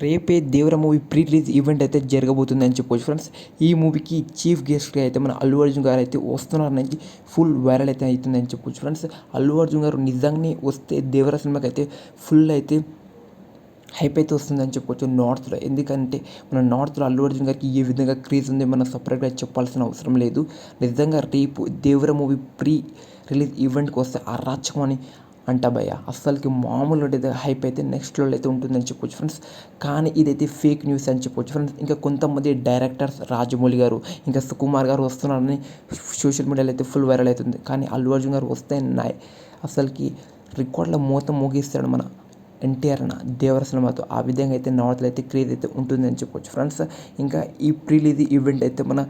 రేపే Devara movie pre release event అయితే జరగబోతుంది అని చెప్పొచ్చు ఫ్రెండ్స్. ఈ మూవీకి చీఫ్ గెస్ట్గా అయితే మన అల్లు అర్జున్ గారు అయితే వస్తున్నారని ఫుల్ వైరల్ అయితే అవుతుంది అని చెప్పొచ్చు ఫ్రెండ్స్. అల్లు అర్జున్ గారు నిజంగానే వస్తే దేవర సినిమాకి అయితే ఫుల్ అయితే హైప్ అయితే వస్తుందని చెప్పొచ్చు నార్త్లో. ఎందుకంటే మన నార్త్లో అల్లు అర్జున్ గారికి ఏ విధంగా క్రేజ్ ఉంది మనం సపరేట్గా చెప్పాల్సిన అవసరం లేదు. నిజంగా రేపు దేవర మూవీ ప్రీ రిలీజ్ ఈవెంట్కి వస్తే అరాచకం అని అంట భయ్య. అస్సలకి మామూలు అయితే హైప్ అయితే నెక్స్ట్ లెవెల్ అయితే ఉంటుందని చెప్పొచ్చు ఫ్రెండ్స్ కానీ ఇదైతే ఫేక్ న్యూస్ అని చెప్పొచ్చు ఫ్రెండ్స్ ఇంకా కొంతమంది డైరెక్టర్స్ రాజమౌళి గారు ఇంకా సుకుమార్ గారు వస్తున్నారని సోషల్ మీడియాలో అయితే ఫుల్ వైరల్ అవుతుంది. కానీ అల్లు అర్జున్ గారు వస్తే నాయ్ అసలుకి రికార్డుల మూత మోగిస్తాడు మన ఎన్టీఆర్ అన్న దేవర సినిమాతో. ఆ విధంగా అయితే నార్త్లో అయితే క్రేజ్ అయితే ఉంటుందని చెప్పొచ్చు ఫ్రెండ్స్ ఇంకా ఈ ప్రీలీది ఈవెంట్ అయితే మన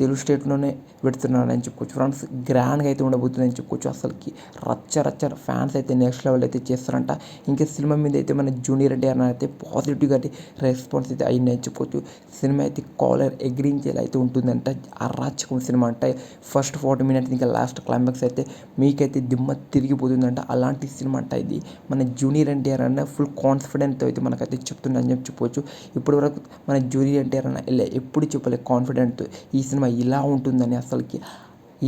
తెలుగు స్టేట్లోనే పెడుతున్నాడని చెప్పుకోవచ్చు. ఫ్రెండ్స్ గ్రాండ్గా అయితే ఉండబోతుందని చెప్పుకోవచ్చు. అసలుకి రచ్చ రచ్చ ఫ్యాన్స్ అయితే నెక్స్ట్ లెవెల్ అయితే చేస్తారంట. ఇంకా సినిమా మీద అయితే మన జూనియర్ ఎన్టీఆర్ అయితే పాజిటివ్గా అయితే రెస్పాన్స్ అయితే అయిందని చెప్పుకోవచ్చు. సినిమా అయితే కాలర్ ఎగ్రించేలా అయితే ఉంటుందంట. అరాచకం సినిమా అంటే. ఫస్ట్ ఫార్టీ మినిట్స్ ఇంకా లాస్ట్ క్లైమాక్స్ అయితే మీకైతే దిమ్మ తిరిగిపోతుందంట. అలాంటి సినిమా అంట ఇది. మన జూనియర్ ఎన్టీఆర్ అన్న ఫుల్ కాన్ఫిడెంట్తో అయితే మనకైతే చెప్తుందని చెప్పి చెప్పవచ్చు ఇప్పటి వరకు మన జూనియర్ ఎన్టీఆర్ అన్న ఇలా ఎప్పుడు చెప్పలేదు కాన్ఫిడెంట్ ఈ సినిమా ఇలా ఉంటుందని అసలుకి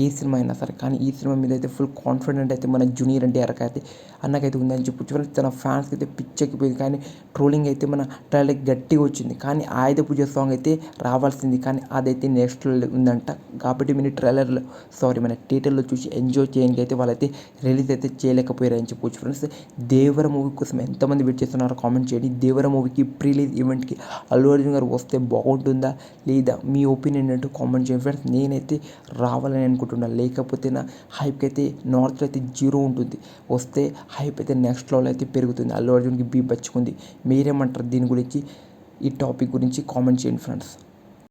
ఏ సినిమా అయినా సరే కానీ ఈ సినిమా మీద అయితే ఫుల్ కాన్ఫిడెంట్ అయితే మన జూనియర్ అంటే అయితే అన్నకైతే ఉందని చెప్పొచ్చు. తన ఫ్యాన్స్కి అయితే పిచ్చెక్కిపోయింది కానీ ట్రోలింగ్ అయితే మన ట్రైలర్ గట్టిగా వచ్చింది. కానీ ఆయుధ పూజ సాంగ్ అయితే రావాల్సింది కానీ అదైతే నెక్స్ట్ ఉందంట. కాబట్టి మీరు ట్రైలర్లో సారీ మన థియేటర్లో చూసి ఎంజాయ్ చేయడానికి అయితే వాళ్ళైతే రిలీజ్ అయితే చేయలేకపోయారని చెప్పొచ్చు ఫ్రెండ్స్ దేవర మూవీ కోసం ఎంతమంది వెయిట్ చేస్తున్నారో కామెంట్ చేయండి. దేవర మూవీకి ప్రీలీజ్ ఈవెంట్కి అల్లు అర్జున్ గారు వస్తే బాగుంటుందా లేదా మీ ఒపీనియన్ ఏంటో కామెంట్ చేయండి ఫ్రెండ్స్ నేనైతే రావాలని అనుకుంటున్నా. లేకపోతే నా హైప్కి అయితే నార్త్లో అయితే జీరో ఉంటుంది. వస్తే హైప్ అయితే నెక్స్ట్ లెవెల్ అయితే పెరుగుతుంది. అల్లు అర్జున్కి బీ బచ్చుకుంది మీరేమంటారు దీని గురించి? ఈ టాపిక్ గురించి కామెంట్ చేయండి ఫ్రెండ్స్.